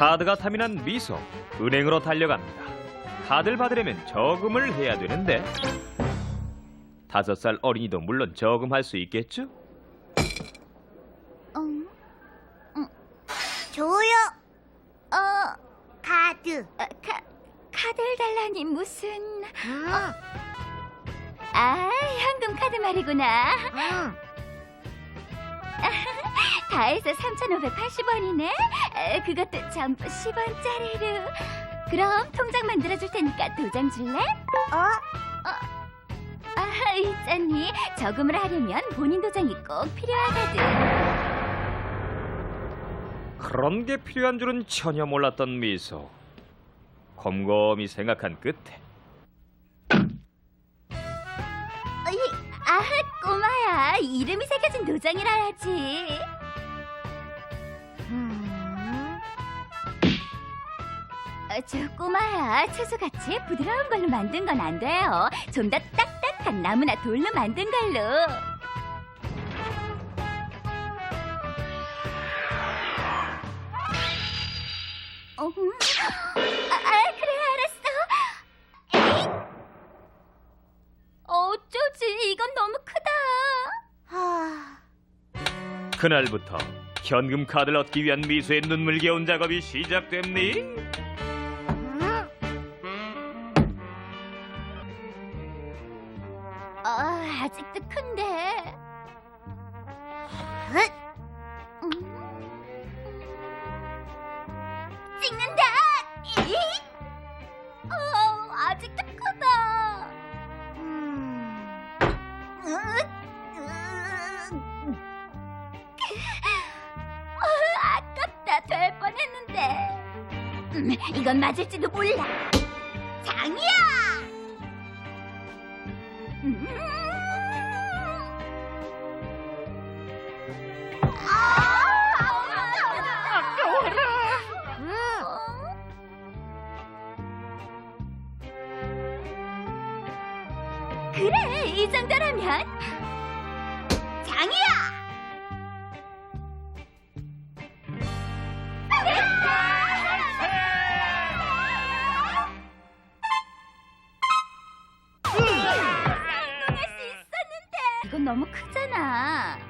카드가 탐이 난 미소 은행으로 달려갑니다. 카드를 받으려면 저금을 해야 되는데 다섯 살 어린이도 물론 저금할 수 있겠죠? 응. 응. 줘요. 어, 카드. 아, 카, 카드를 달라니 무슨... 응. 아, 현금 카드 말이구나. 응. 다 해서 3,580원이네. 그것도 전부 10원짜리로. 그럼 통장 만들어줄 테니까 도장 줄래? 어? 아, 있잖니. 저금을 하려면 본인 도장이 꼭 필요하거든. 그런 게 필요한 줄은 전혀 몰랐던 미소. 곰곰이 생각한 끝에 어이, 아, 꼬마야. 이름이 새겨진 도장이라야지. 어, 저 꼬마야, 채소같이 부드러운 걸로 만든 건 안 돼요. 좀 더 딱딱한 나무나 돌로 만든 걸로. 어, 음. 아, 아, 그래, 알았어. 에잇! 어쩌지? 이건 너무 크다. 하. 그날부터 현금 카드를 얻기 위한 미소의 눈물겨운 작업이 시작됩니? 아, 아직도 큰데. 헛. 음. 찍는다. 이. 어, 아직도 크다. 음. 아깝다. 될 뻔했는데. 음, 이건 맞을지도 몰라. 장이야. 음. 그래, 이 정도라면 장이야. 이건 너무 크잖아. 아.